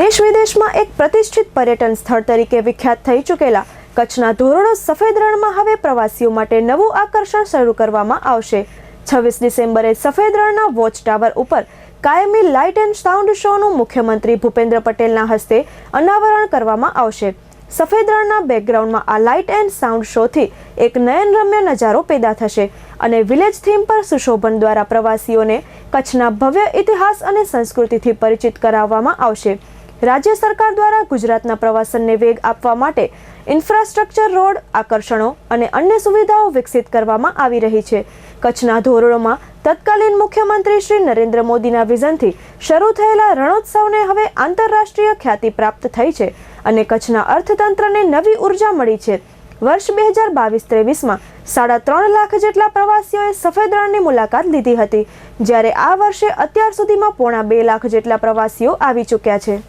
દેશ વિદેશમાં એક પ્રતિષ્ઠિત પર્યટન સ્થળ તરીકે વિખ્યાત થઈ ચૂકેલા. કચ્છના ધોરડો સફેદ રણમાં હવે પ્રવાસીઓ માટે નવું આકર્ષણ શરૂ કરવામાં આવશે. છવ્વીસ ડિસેમ્બરે સફેદ રણના વોચ ટાવર ઉપર કાયમી લાઇટ એન્ડ સાઉન્ડ શોનું મુખ્યમંત્રી ભૂપેન્દ્ર પટેલના હસ્તે અનાવરણ કરવામાં આવશે. સફેદ રણના બેકગ્રાઉન્ડમાં આ લાઇટ એન્ડ સાઉન્ડ શોથી એક નયનરમ્ય નજારો પેદા થશે અને વિલેજ થીમ પર સુશોભન દ્વારા પ્રવાસીઓને કચ્છના ભવ્ય ઇતિહાસ અને સંસ્કૃતિથી પરિચિત કરાવવામાં આવશે. રાજ્ય સરકાર દ્વારા ગુજરાતના પ્રવાસનને વેગ આપવા માટે ઇન્ફ્રાસ્ટ્રક્ચર રોડ, આકર્ષણો અને અન્ય સુવિધાઓ વિકસિત કરવામાં આવી રહી છે. કચ્છના ધોરણોમાં તત્કાલીન મુખ્યમંત્રી શ્રી નરેન્દ્ર મોદીના વિઝનથી શરૂ થયેલા રણોત્સવને હવે આંતરરાષ્ટ્રીય ખ્યાતિ પ્રાપ્ત થઈ છે અને કચ્છના અર્થતંત્રને નવી ઊર્જા મળી છે. વર્ષ બે હજાર બાવીસ ત્રેવીસમાં સાડા ત્રણ લાખ જેટલા પ્રવાસીઓએ સફેદ રણની મુલાકાત લીધી હતી, જ્યારે આ વર્ષે અત્યાર સુધીમાં પોણા બે લાખ જેટલા પ્રવાસીઓ આવી ચૂક્યા છે.